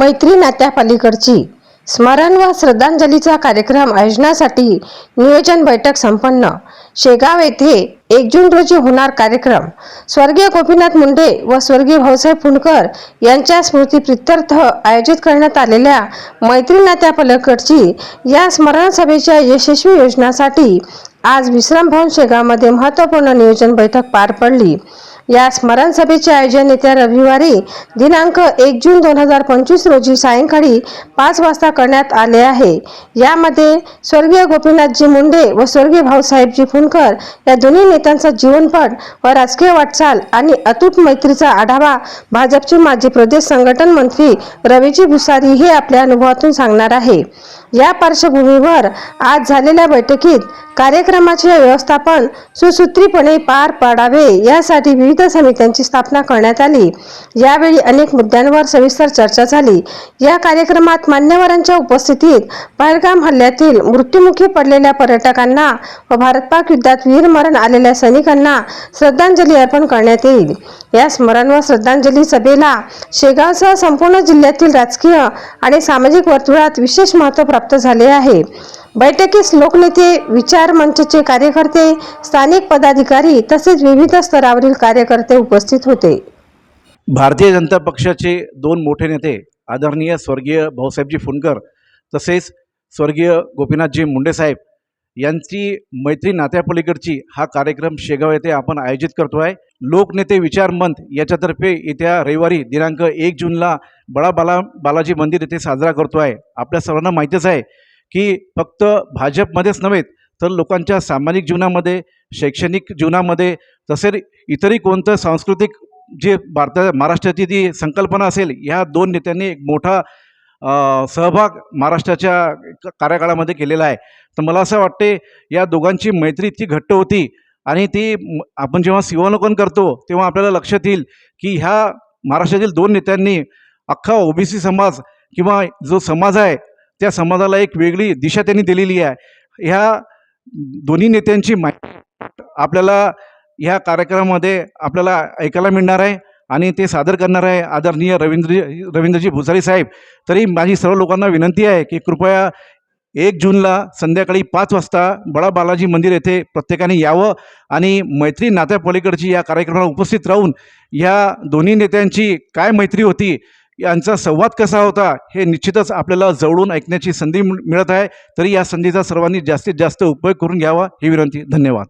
मैत्री नात्यापालीकडची. स्मरण व श्रद्धांजलीचा कार्यक्रम आयोजनासाठी नियोजन बैठक संपन्न. शेगाव येथे एक जून रोजी होणार कार्यक्रम. स्वर्गीय गोपीनाथ मुंडे व स्वर्गीय भाऊसाहेब फुंडकर यांच्या स्मृतीप्रित्यर्थ आयोजित करण्यात आलेल्या मैत्री नात्यापलीकडची या स्मरण सभेच्या यशस्वी योजनासाठी आज विश्राम भवन शेगावमध्ये महत्त्वपूर्ण नियोजन बैठक पार पडली. या स्मरण सभेचे आयोजन येत्या रविवारी दिनांक एक जून दोन हजार पंचवीस रोजी सायंकाळी पाच वाजता करण्यात आले आहे. यामध्ये स्वर्गीय गोपीनाथजी मुंडे व स्वर्गीय भाऊसाहेबजी फुंडकर या दोन्ही नेत्यांचा जीवनपट व राजकीय वाटचाल आणि अतूट मैत्रीचा आढावा भाजपचे माजी प्रदेश संघटन मंत्री रवीजी भुसारी हे आपल्या अनुभवातून सांगणार आहे. या पार्श्वभूमीवर आज झालेल्या बैठकीत कार्यक्रमाचे व्यवस्थापन सुसूत्रीपणे पार पाडावे यासाठी विविध समित्यांची स्थापना करण्यात आली. यावेळी अनेक मुद्द्यांवर सविस्तर चर्चा झाली. या कार्यक्रमात मान्यवरांच्या उपस्थितीत पहलगाम हल्ल्यातील मृत्युमुखी पडलेल्या पर्यटकांना व भारत पाक युद्धात वीरमरण आलेल्या सैनिकांना श्रद्धांजली अर्पण करण्यात येईल. या स्मरण व श्रद्धांजली सभेला शेगावसह संपूर्ण जिल्ह्यातील राजकीय आणि सामाजिक वर्तुळात विशेष महत्त्व प्राप्त झाले आहे. बैठकीस लोकनेते विचार मंचचे कार्यकर्ते स्थानिक पदाधिकारी तसेच विविध स्तरावरील कार्यकर्ते उपस्थित होते. भारतीय जनता पक्षाचे दोन मोठे नेते आदरणीय स्वर्गीय भाऊसाहेबजी फुंडकर तसेच स्वर्गीय गोपीनाथजी मुंडेसाहेब यांची मैत्री नात्यापलीकडची हा कार्यक्रम शेगाव येथे आपण आयोजित करतो आहे. लोकनेते विचार मंच याच्यातर्फे येत्या रविवारी दिनांक एक जूनला बडा बाला बालाजी मंदिर येथे साजरा करतो आहे. आपल्या सर्वांना माहीतच आहे की फक्त भाजपमध्येच नव्हे तर लोकांच्या सामाजिक जीवनामध्ये शैक्षणिक जीवनामध्ये तसेच इतरही कोणतं सांस्कृतिक जे भारता महाराष्ट्राची जी संकल्पना असेल ह्या दोन नेत्यांनी एक मोठा सहभाग महाराष्ट्राच्या कार्यकाळामध्ये केलेला आहे. तर मला असं वाटते या दोघांची मैत्री इतकी घट्ट होती आणि ती आपण जेव्हा शिवालोकन करतो तेव्हा आपल्याला लक्षात येईल की ह्या महाराष्ट्रातील दोन नेत्यांनी अख्खा ओबीसी समाज किंवा जो समाज आहे त्या समाजाला एक वेगळी दिशा त्यांनी दिलेली आहे. ह्या दोन्ही नेत्यांची माहिती आपल्याला ह्या कार्यक्रमामध्ये आपल्याला ऐकायला मिळणार आहे आणि ते सादर करणार आहे आदरणीय रवींद्र रवींद्रजी भुसारी साहेब. तरी माझी सर्व लोकांना विनंती आहे की कृपया एक जूनला संध्याकाळी पाच वाजता बडा बालाजी मंदिर येथे प्रत्येकाने यावं आणि मैत्री नात्यापलीकडची या कार्यक्रमाला उपस्थित राहून या दोन्ही नेत्यांची काय मैत्री होती यांचा संवाद कसा होता हे निश्चितच आपल्याला जवळून ऐकण्याची संधी मिळत आहे. तरी या संधीचा सर्वांनी जास्तीत जास्त उपयोग करून घ्यावा ही विनंती. धन्यवाद.